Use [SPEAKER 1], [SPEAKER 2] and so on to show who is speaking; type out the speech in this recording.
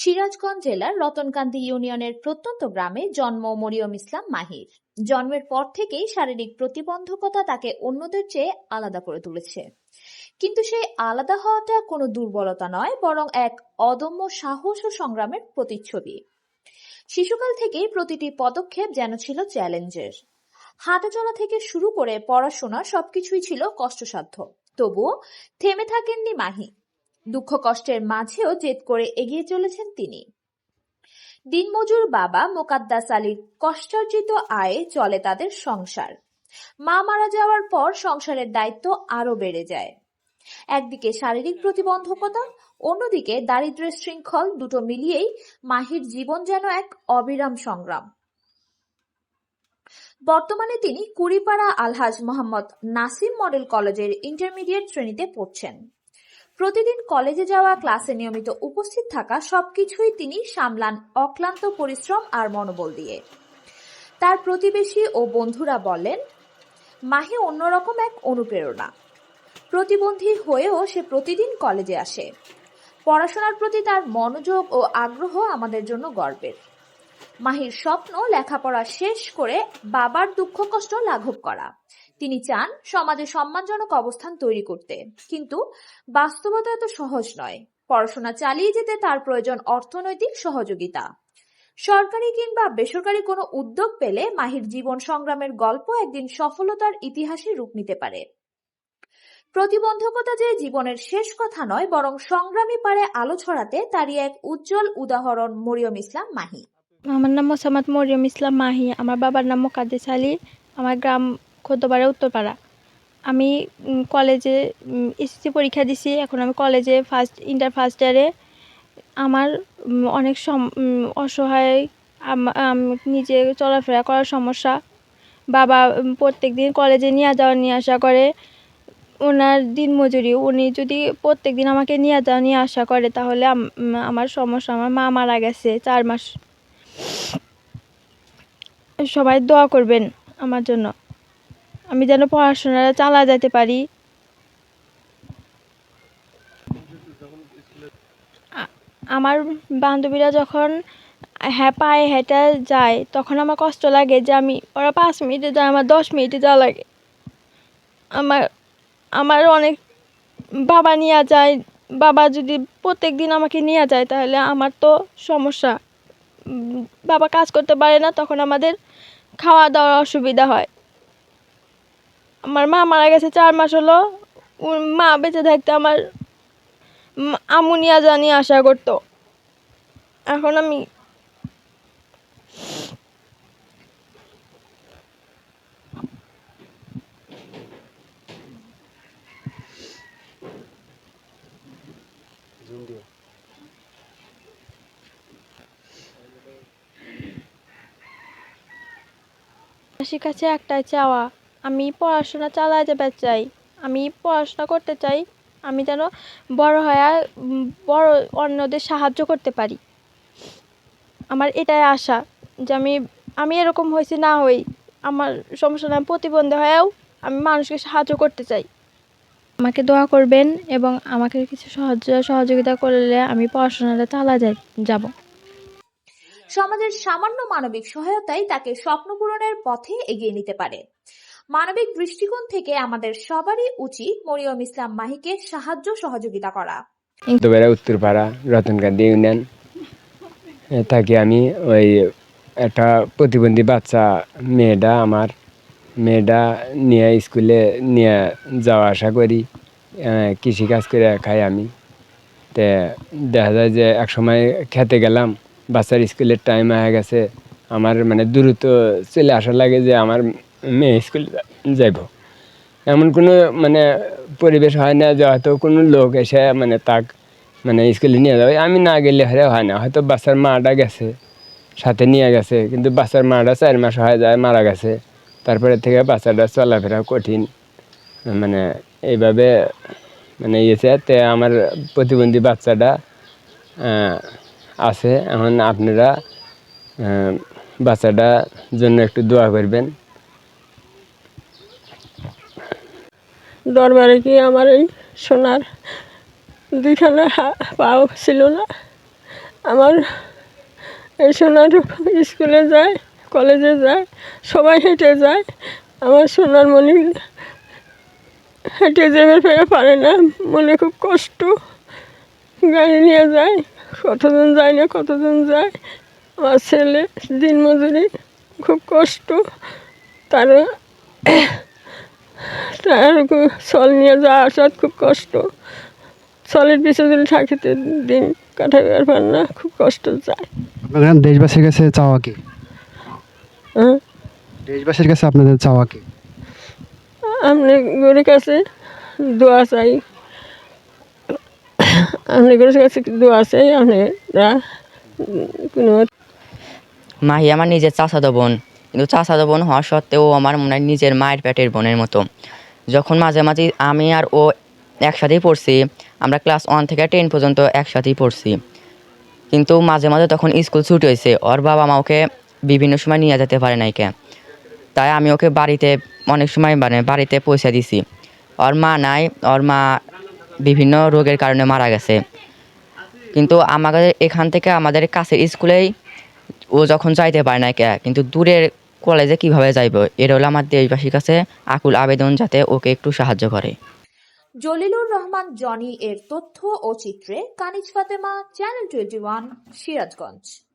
[SPEAKER 1] সিরাজগঞ্জ জেলার রতনকান্দি ইউনিয়নের প্রত্যন্ত গ্রামে জন্ম মরিয়ম ইসলাম মাহির। জন্মের পর থেকেই শারীরিক প্রতিবন্ধকতা তাকে অন্যদের চেয়ে আলাদা করে তুলেছে। কিন্তু সেই আলাদা হওয়াটা কোনো দুর্বলতা নয়, বরং এক অদম্য সাহস ও সংগ্রামের প্রতিচ্ছবি। শিশুকাল থেকেই প্রতিটি পদক্ষেপ যেন ছিল চ্যালেঞ্জের। হাঁটাচলা থেকে শুরু করে পড়াশোনা সবকিছুই ছিল কষ্টসাধ্য। তবুও থেমে থাকেননি মাহি। দুঃখ কষ্টের মাঝেও জেদ করে এগিয়ে চলেছেন তিনি। দিনমজুর বাবা মোকাদ্দাস আলীর কষ্টার্জিত আয়ে চলে তাদের সংসার। মা মারা যাওয়ার পর সংসারের দায়িত্ব আরও বেড়ে যায়। একদিকে শারীরিক প্রতিবন্ধকতা, অন্যদিকে দারিদ্র্যের শৃঙ্খল দুটো মিলিয়েই মাহির জীবন যেন এক অবিরাম সংগ্রাম। বর্তমানে তিনি কুড়িপাড়া আলহাজ মোহাম্মদ নাসিম মডেল কলেজের ইন্টারমিডিয়েট শ্রেণীতে পড়ছেন। প্রতিদিন কলেজে যাওয়া, ক্লাসে নিয়মিত উপস্থিত থাকা সবকিছুই তিনি সামলান অক্লান্ত পরিশ্রম আর মনোবল দিয়ে। তার প্রতিবেশী ও বন্ধুরা বলেন, মাহি অন্যরকম এক অনুপ্রেরণা। প্রতিবন্ধী হয়েও সে প্রতিদিন কলেজে আসে। পড়াশোনার প্রতি তার মনোযোগ ও আগ্রহ আমাদের জন্য গর্বের। মাহির স্বপ্ন লেখাপড়া শেষ করে বাবার দুঃখ কষ্ট লাঘব করা। তিনি চান সমাজে সম্মানজনক অবস্থান তৈরি করতে। কিন্তু বাস্তবতা এত সহজ নয়। পড়াশোনা চালিয়ে যেতে তার প্রয়োজন অর্থনৈতিক সহযোগিতা। সরকারি কিংবা বেসরকারি কোনো উদ্যোগ পেলে মাহির জীবন সংগ্রামের গল্প একদিন সফলতার ইতিহাসে রূপ নিতে পারে। প্রতিবন্ধকতা যে জীবনের শেষ কথা নয়, বরং সংগ্রামী পারে আলো ছড়াতে তারই এক উজ্জ্বল উদাহরণ মরিয়ম ইসলাম মাহি।
[SPEAKER 2] আমার নাম মোসাম্মদ মরিয়ম ইসলাম মাহি। আমার বাবার নাম মোকাদ্দেস আলী। আমার গ্রাম খোদ্দপাড়া উত্তরপাড়া। আমি কলেজে এসএসসি পরীক্ষা দিছি, এখন আমি কলেজে ফার্স্ট ইন্টার ফার্স্ট ইয়ারে আমার অনেক সম অসহায় নিজে চলাফেরা করার সমস্যা। বাবা প্রত্যেক দিন কলেজে নিয়ে যাওয়া, নিয়ে আসা করে। ওনার দিন মজুরি উনি যদি প্রত্যেক দিন আমাকে নিয়ে যাওয়া, নিয়ে আসা করে, তাহলে আমার সমস্যা, আমার মা মারা গেছে চার মাস। সবাই দোয়া করবেন আমার জন্য। আমি যেন পড়াশোনাটা চালা যেতে পারি। আমার বান্ধবীরা যখন হ্যাঁ পায়ে হেঁটে যায়, তখন আমার কষ্ট লাগে যে আমি, ওরা পাঁচ মিনিটে যায়, আমার দশ মিনিটে যাওয়া লাগে। আমার আমার অনেক বাবা নিয়ে যায়, বাবা যদি প্রত্যেক দিন আমাকে নিয়ে যায়, তাহলে আমার তো সমস্যা। বাবা কাজ করতে পারে না, তখন আমাদের খাওয়া দাওয়ার অসুবিধা হয়। আমার মা মারা গেছে চার মাস হলো। মা বেঁচে থাকতে আমার আমুনিয়া নিয়ে আশা করতো। এখন আমি কাছে একটাই চাওয়া। আমি পড়াশোনা চালায় যেতে চাই। আমি পড়াশোনা করতে চাই, আমি যেন বড় হয়ে, বড় অন্যদের সাহায্য করতে পারি। আমার এটাই আশা যে আমি আমি এরকম হয়েছি না হই। আমার সমস্যা না প্রতিবন্ধী হয়েও আমি মানুষকে সাহায্য করতে চাই। আমাকে দোয়া করবেন এবং আমাকে কিছু সাহায্য, সহযোগিতা করলে আমি পড়াশোনাটা চালা যাই, যাব।
[SPEAKER 1] সমাজের সামান্য মানবিক সহায়তাই তাকে স্বপ্ন পূরণের পথে এগিয়ে নিতে পারে। মানবিক দৃষ্টিকোণ থেকে আমাদের সবারই উচিত মরিয়ম ইসলাম মাহিকে সাহায্য সহযোগিতা করা।
[SPEAKER 3] দুবারা উত্তরপাড়া রতনকান্দি ইউনিয়ন। থাকি আমি ওই একটা প্রতিবন্ধী বাচ্চা মেয়েটা আমার। মেয়েটা নিয়ে স্কুলে নিয়ে যাওয়া আসা করি। কৃষিকাজ করে খাই আমি। তে, দেখা যায় যে এক সময় খেতে গেলাম, বাচ্চার স্কুলের টাইম হয়ে গেছে। আমার মানে দ্রুত চলে আসা লাগে যে আমার মেয়ে স্কুলে যাইব। এমন কোনো মানে পরিবেশ হয় না যে হয়তো কোনো লোক এসে মানে তাক মানে স্কুলে নিয়ে যাবে। আমি না গেলে হলে হয় না। হয়তো বাচ্চার মাটা গেছে, সাথে নিয়ে গেছে, কিন্তু বাচ্চার মাটা চার মাস হয়ে যায়, মারা গেছে। তারপরে থেকে বাচ্চাটা চলাফেরা কঠিন। মানে এইভাবে মানে ইয়েছে তে আমার প্রতিবন্ধী বাচ্চাটা আছে। এখন আপনারা বাচ্চাটার জন্য একটু দোয়া করবেন।
[SPEAKER 4] দরবারে গিয়ে আমার এই সোনার দুইখানা পাও ছিল না। আমার এই সোনার স্কুলে যায়, কলেজে যায়, সবাই হেঁটে যায়। আমার সোনার মনি হেঁটে যেতে ফেরে পারে না, মনে খুব কষ্ট। গাড়ি নিয়ে যায়, কতজন যায় না, কতজন যায়। আমার ছেলে দিনমজুরি, খুব কষ্ট। তার চল নিয়ে যাওয়া আসা খুব কষ্ট। চলের পিছনে যদি থাকিতে দিন কাটাবার পার না খুব কষ্ট যায়।
[SPEAKER 5] আপনাদের দেশবাসীর কাছে চাওয়া কি?
[SPEAKER 4] হ্যাঁ
[SPEAKER 5] দেশবাসীর কাছে আপনাদের চাওয়া কি?
[SPEAKER 4] আপনি গরির কাছে দোয়া চাই। আপনি গরির কাছে দোয়া চাই আপনারা কোনো
[SPEAKER 6] মাহি আমার নিজের চাচাতো বোন। কিন্তু চাচাতো বোন হওয়া সত্ত্বেও আমার মনে হয় নিজের মায়ের পেটের বোনের মতো। যখন মাঝে মাঝে আমি আর ও একসাথেই পড়ছি, আমরা ক্লাস ওয়ান থেকে টেন পর্যন্ত একসাথেই পড়ছি। কিন্তু মাঝে মাঝে তখন স্কুল ছুটি হয়েছে, ওর বাবা মা ওকে বিভিন্ন সময় নিয়ে যেতে পারে নাই কে। তাই আমি ওকে বাড়িতে অনেক সময় মানে বাড়িতে পয়সা দিছি। ওর মা নাই, ওর মা বিভিন্ন রোগের কারণে মারা গেছে। কিন্তু আমাদের এখান থেকে আমাদের কাছের স্কুলেই ও যখন যাইতে পারে না কিন্তু দূরের কলেজে কীভাবে যাইব? এটা হলো আমার দেশবাসীর কাছে আকুল আবেদন যাতে ওকে একটু সাহায্য করে।
[SPEAKER 1] জলিলুর রহমান, জনি এর তথ্য ও চিত্রে Kaniz Fatema, channel twenty one, Sirajganj.